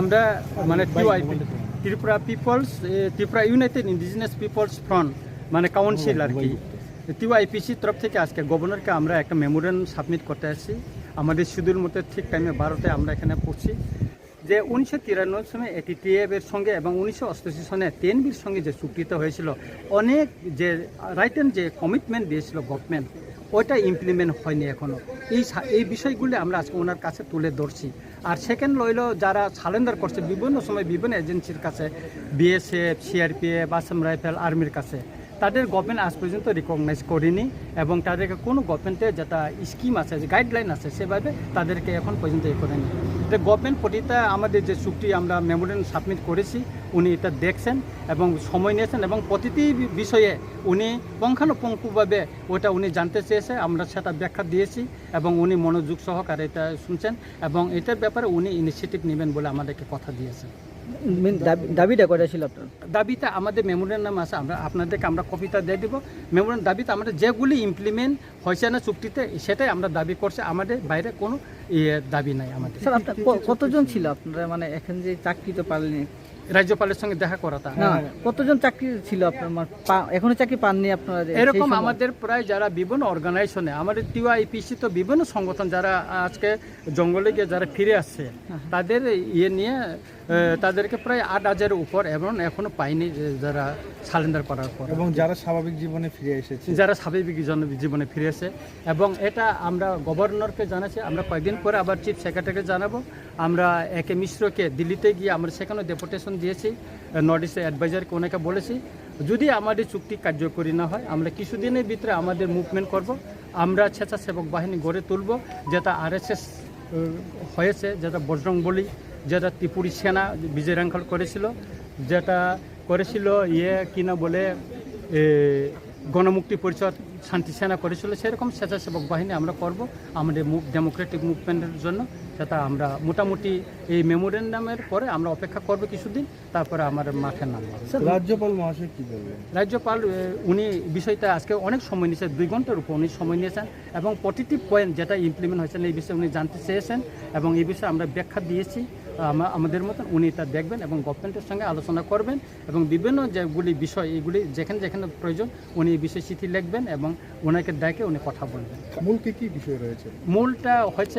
আমরা মানে TOIP Tripura people's Tripura united indigenous people's front মানে কাউন্সিল আর কি। টিওআইপিসির তরফ থেকে আজকে গভর্নরকে আমরা একটা মেমোরেন্ডাম সাবমিট করতে আসছি। আমাদের শিডিউল মতো ঠিক টাইমে বারোটায় আমরা এখানে পড়ছি। যে উনিশশো তিরানব্বই সনে এটি টিএফ এর সঙ্গে এবং উনিশশো অষ্টাশি সনে টেনবির সঙ্গে যে চুক্তিটা হয়েছিল, অনেক যে রাইট যে কমিটমেন্ট দিয়েছিল গভর্নমেন্ট ওইটা ইমপ্লিমেন্ট হয়নি এখনও এই এই বিষয়গুলি আমরা আজকে ওনার কাছে তুলে ধরছি। আর সেকেন্ড লইল যারা সালেন্ডার করছে, বিভিন্ন সময় বিভিন্ন এজেন্সির কাছে বিএসএফ সিআরপিএফ আসাম রাইফেল আর্মির কাছে, তাদের গভর্নমেন্ট আজ পর্যন্ত রিকগনাইজ করেনি। এবং তাদেরকে কোনো গভর্নমেন্টের যেটা স্কিম আছে যে গাইডলাইন আছে সেভাবে তাদেরকে এখন পর্যন্ত এ করেনি। তো গভর্নমেন্ট প্রতিটা আমাদের যে চুক্তি আমরা মেমোরেন্ডাম সাবমিট করেছি উনি এটা দেখছেন এবং সময় নিয়েছেন এবং প্রতিটি বিষয়ে উনি পুঙ্খানুপুঙ্খভাবে ওটা উনি জানতে চেয়েছে আমরা সেটা ব্যাখ্যা দিয়েছি এবং উনি মনোযোগ সহকারে এটা শুনছেন এবং এটার ব্যাপারে উনি ইনিশিয়েটিভ নেবেন বলে আমাদেরকে কথা দিয়েছেন। দাবিটা করা ছিল আপনার? দাবিতে আমাদের মেমোরিয়াল নাম আছে আমরা আপনাদেরকে আমরা কবিতা দিয়ে দেবো। মেমোরেন্ডাম দাবিতে আমরা যেগুলি ইমপ্লিমেন্ট হয়েছে না চুক্তিতে, সেটাই আমরা দাবি করছি। আমাদের বাইরে কোনো ইয়ে দাবি নাই আমাদের। কতজন ছিল আপনারা? মানে এখন যে চাকরিতে পাননি। রাজ্যপালের সঙ্গে দেখা করাটা না কতজন চাকরি ছিল আপনার? মানে এখনও চাকরি পাননি আপনারা এরকম আমাদের প্রায় যারা বিভিন্ন অর্গানাইজেশনে আমাদের টিওআইপিসি তো বিভিন্ন সংগঠন যারা আজকে জঙ্গলে গিয়ে যারা ফিরে আসছে তাদের ইয়ে নিয়ে তাদেরকে প্রায় আট হাজারের উপর এবং এখনও পাইনি যারা সালেন্ডার করার পর। এবং যারা স্বাভাবিক জীবনে ফিরে এসেছে। যারা স্বাভাবিক জীবনে ফিরে ফিরেছে এবং এটা আমরা গভর্নরকে জানাচ্ছি আমরা কয়েকদিন পরে আবার চিফ সেক্রেটারিকে জানাব। আমরা একে মিশ্রকে দিল্লিতে গিয়ে আমরা সেখানে ডেপুটেশন দিয়েছি নর্থ ইস্ট অ্যাডভাইজারকে ওনাকে বলেছি, যদি আমাদের চুক্তি কার্যকরী না হয়, আমরা কিছুদিনের ভিতরে আমাদের মুভমেন্ট করব, আমরা স্বেচ্ছাসেবক বাহিনী গড়ে তুলব, যেটা আরএসএস হয়েছে, যেটা বজরং বলি, যেটা ত্রিপুরী সেনা বিজয় রাঙ্খল করেছিল, যেটা করেছিল ইয়ে কিনা বলে গণমুক্তি পরিষদ শান্তি সেনা করেছিল সেরকম স্বেচ্ছাসেবক বাহিনী আমরা করব আমাদের মুভ ডেমোক্রেটিক মুভমেন্টের জন্য সেটা আমরা মোটামুটি এই মেমোরেন্ডামের পরে আমরা অপেক্ষা করব কিছুদিন তারপরে আমার মাঠে নামব রাজ্যপাল মহাশয় কী বলবেন? রাজ্যপাল উনি বিষয়টা আজকে অনেক সময় নিয়েছেন দুই ঘণ্টার উপর উনি সময় নিয়েছেন এবং প্রতিটি পয়েন্ট যেটা ইমপ্লিমেন্ট হয়েছেন এই বিষয়ে উনি জানতে চেয়েছেন এবং এই বিষয়ে আমরা ব্যাখ্যা দিয়েছি আমাদের মতন উনি তা দেখবেন এবং গভর্নমেন্টের সঙ্গে আলোচনা করবেন এবং বিভিন্ন যেগুলি বিষয় এগুলি যেখানে যেখানে প্রয়োজন উনি এই বিষয়ে চিঠি লিখবেন এবং ওনাকে ডেকে উনি কথা বলবেন। মূল কি কি বিষয় রয়েছে? মূলটা হচ্ছে